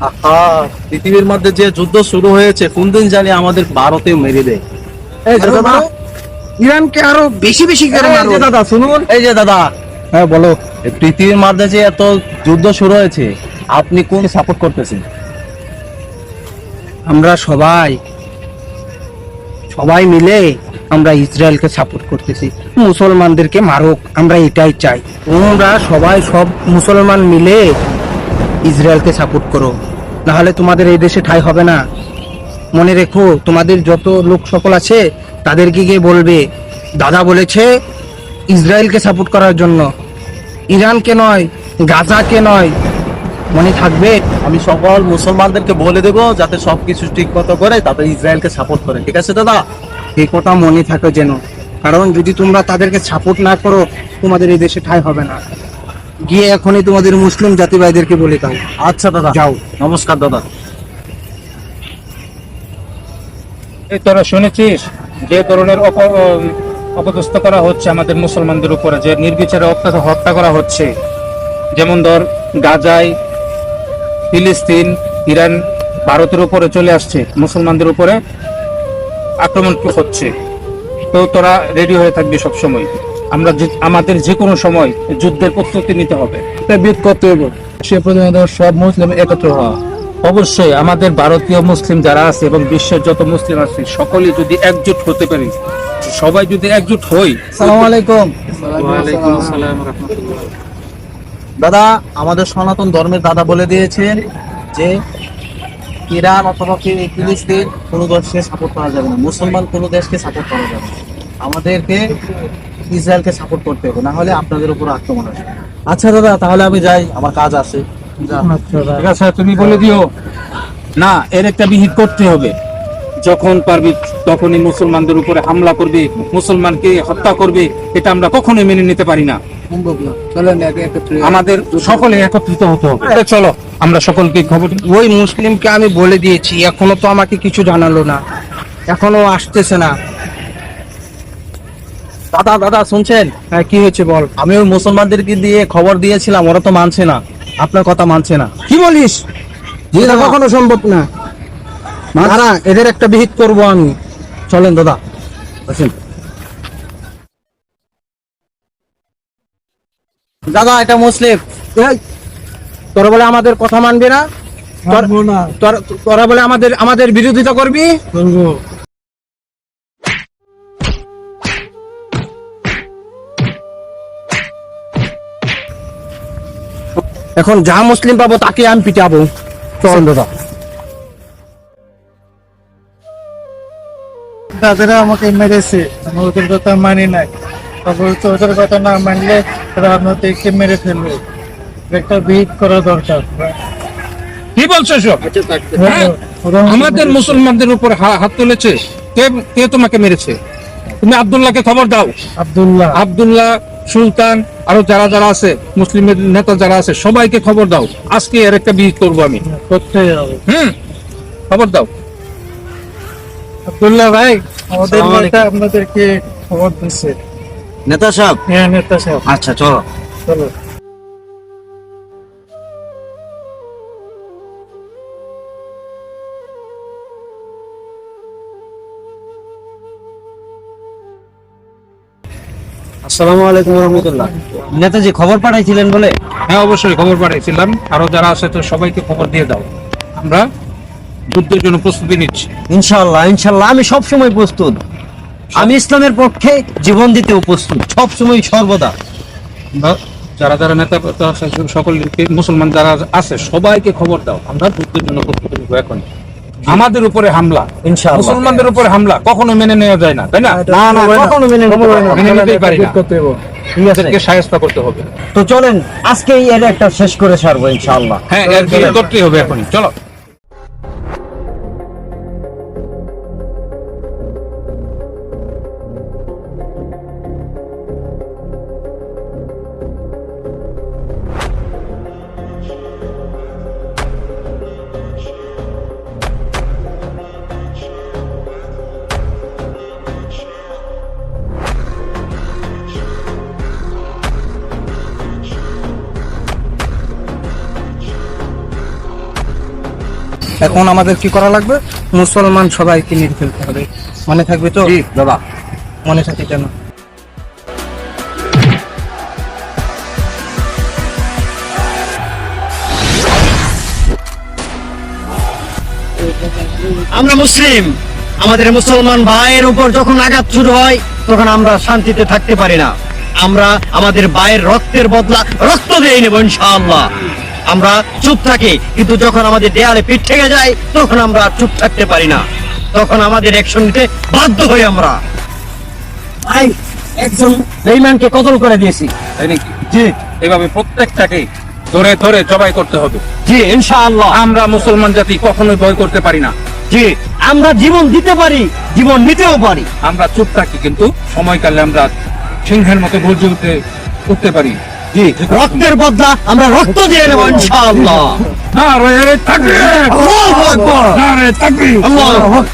আহা পৃথিবীর মধ্যে যে যুদ্ধ শুরু হয়েছে কোন দিন জানি আমাদের ভারতে মেরে দেয়। এই যে দাদা। ইরানকে আরও বেশি বেশি করে মারো। দাদা শুনুন। এই যে দাদা। হ্যাঁ বলো। পৃথিবীর মধ্যে যে এত যুদ্ধ শুরু হয়েছে আপনি কোন সাপোর্ট করতেছেন? আমরা সবাই সবাই মিলে আমরা ইসরায়েলকে সাপোর্ট করতেছি। মুসলমানদেরকে মারুক আমরা এটাই চাই। তোমরা সবাই সব মুসলমান মিলে ইসরায়েলকে সাপোর্ট করো। নাহলে তোমাদের এই দেশে ঠাই হবে না। মনে রেখো তোমাদের যত লোক সকল আছে তাদেরকে গিয়ে বলবে দাদা বলেছে ইসরায়েলকে সাপোর্ট করার জন্য। ইরানকে নয় গাজাকে নয়। মনে থাকবে? আমি সকল মুসলমানদেরকে বলে দেবো যাতে সবকিছু ঠিক মতো করে তাতে ইসরায়েলকে সাপোর্ট করে। ঠিক আছে দাদা? এই কথা মনে থাকে যেন। কারণ যদি তোমরা তাদেরকে সাপোর্ট না করো তোমাদের এই দেশে ঠাই হবে না। গিয়ে এখনই তোমাদের মুসলিম জাতি ভাইদেরকে বলে দাও। আচ্ছা দাদা। যাও। নমস্কার দাদা। এই তোরা শুনেছিস যে ধরনের অপ- অপদস্থ করা হচ্ছে আমাদের মুসলমানদের উপরে যে নির্বিচারে হত্যা করা হচ্ছে। যেমন ধর গাজায় ফিলিস্তিন ইরান ভারতের উপরে চলে আসছে মুসলমানদের উপরে আক্রমণ হচ্ছে। তো তোরা রেডি হয়ে থাকবি সব সময় আমরা যে- আমাদের যে কোনো সময় যুদ্ধের প্রস্তুতি নিতে হবে। বিদ করতে হবে সে সব মুসলিম একত্র হওয়া। অবশ্যই আমাদের ভারতীয় মুসলিম যারা আছে এবং বিশ্বের যত মুসলিম আছে সকলে যদি একজোট হতে পারি সবাই যদি একজোট হই সালাম আলাইকুম। দাদা আমাদের সনাতন ধর্মের দাদা বলে দিয়েছেন যে ইরান অথবা ফিলিস্তিন কোনো দেশকে সাপোর্ট করা যাবে না। মুসলমান কোনো দেশকে সাপোর্ট করা যাবে না। আমাদেরকে ইসরায়েলকে সাপোর্ট করতে হবে না হলে আপনাদের উপর আক্রমণ আসবে। আচ্ছা দাদা তাহলে আমি যাই আমার কাজ আছে। ঠিক আছে তুমি বলে দিও। না এর একটা বিহিত করতে হবে। যখন পারবি তখনই মুসলমানদের উপরে হামলা করবে মুসলমানকে হত্যা করবে এটা আমরা কখনোই মেনে নিতে পারি না। আমাদের সকলে একত্রিত হতে হবে। চলো আমরা সকলকে খবর ওই মুসলিমকে আমি বলে দিয়েছি এখনও তো আমাকে কিছু জানালো না। এখনও আসতেছে না। দাদা দাদা শুনছেন? হ্যাঁ কি হয়েছে বল? আমি ওই মুসলমানদেরকে দিয়ে খবর দিয়েছিলাম ওরা তো মানছে না। আপনার কথা মানছে না। কি বলিস? এটা কখনো সম্ভব না। দাঁড়া এদের একটা বিহিত করব আমি। চলেন দাদা। আসেন। দাদা এটা মুসলিম। তোরা বলে আমাদের কথা মানবি না? তোর- বলে আমাদের আমাদের বিরোধিতা করবি? করব এখন যা মুসলিম পাবো তাকে আমি পিটাবো। চল দাদা। তাদেরা আমাকে মেরেছে আমি ওদের কথা মানি নাই। তারপর তো ওদের কথা না মানলে তারা আপনাদেরকে মেরে ফেলবে। একটা বিহিত করা দরকার। কি বলছো সব হ্যাঁ? আমাদের মুসলমানদের উপর হাত তুলেছে। কে কে তোমাকে মেরেছে? তুমি আব্দুল্লাহকে খবর দাও। আব্দুল্লাহ। আব্দুল্লাহ সুলতান আরও যারা যারা আছে মুসলিমের নেতা যারা আছে সবাইকে খবর দাও। আজকে এর একটা বিহিত করব আমি। হম হুম? খবর দাও। আব্দুল্লাহ ভাই আমাদের নেতা আপনাদেরকে খবর দিচ্ছে। নেতা সাহেব? হ্যাঁ নেতা সাহেব। আচ্ছা চলো। চলো। আসসালামু আলাইকুম রহমতুল্লাহ। নেতাজি খবর পাঠাইছিলেন বলে? হ্যাঁ অবশ্যই খবর পাঠাইছিলাম। আরও যারা আছে তো সবাইকে খবর দিয়ে দাও। আমরা যুদ্ধের জন্য প্রস্তুতি নিচ্ছি। ইনশাল্লাহ ইনশাল্লাহ আমি সব সময় প্রস্তুত। আমি ইসলামের পক্ষে জীবন দিতেও প্রস্তুত সব সময় সর্বদা যারা যারা নেতা সকলকে মুসলমান যারা আছে সবাইকে খবর দাও। আমরা যুদ্ধের জন্য প্রস্তুতি নিব এখন। আমাদের উপরে হামলা। মুসলমানদের উপরে হামলা কখনো মেনে নেওয়া যায় না তাই না? কখনো মেনে। মেনে নিতেই পারি না। করতে হবে। তো চলেন আজকেই এর একটা শেষ করে সারবো ইনশাআল্লাহ। হ্যাঁ এর করতেই হবে এখন চলো। এখন আমাদের কি করা লাগবে? মুসলমান সবাইকে মেরে ফেলতে হবে। মনে থাকবে তো? দাদা। মনে থাকে কেন আমরা মুসলিম। আমাদের মুসলমান ভাইয়ের উপর যখন আঘাত শুরু হয় তখন আমরা শান্তিতে থাকতে পারি না। আমরা আমাদের ভাইয়ের রক্তের বদলা রক্ত দিয়ে নেব ইনশাআল্লাহ। আমরা চুপ থাকি কিন্তু যখন আমাদের দেয়ালে পিঠ থেকে যায় তখন আমরা আর চুপ থাকতে পারি না। তখন আমাদের অ্যাকশন নিতে বাধ্য হই আমরা। ভাই একজন বেইমানকে কতল করে দিয়েছি? তাই নাকি? জি। এভাবে প্রত্যেকটাকে ধরে ধরে জবাই করতে হবে। জি ইনশাআল্লাহ। আমরা মুসলমান জাতি কখনোই ভয় করতে পারি না। জি আমরা জীবন দিতে পারি জীবন নিতেও পারি। আমরা চুপ থাকি কিন্তু সময়কালে আমরা সিংহের মতো গর্জে উঠতে উঠতে পারি। জি রক্তের বদলা আমরা রক্ত দিয়ে নেব ইনশাআল্লাহ নারে তাকবীর! আল্লাহু আকবার নারে তাকবীর! আল্লাহু আকবার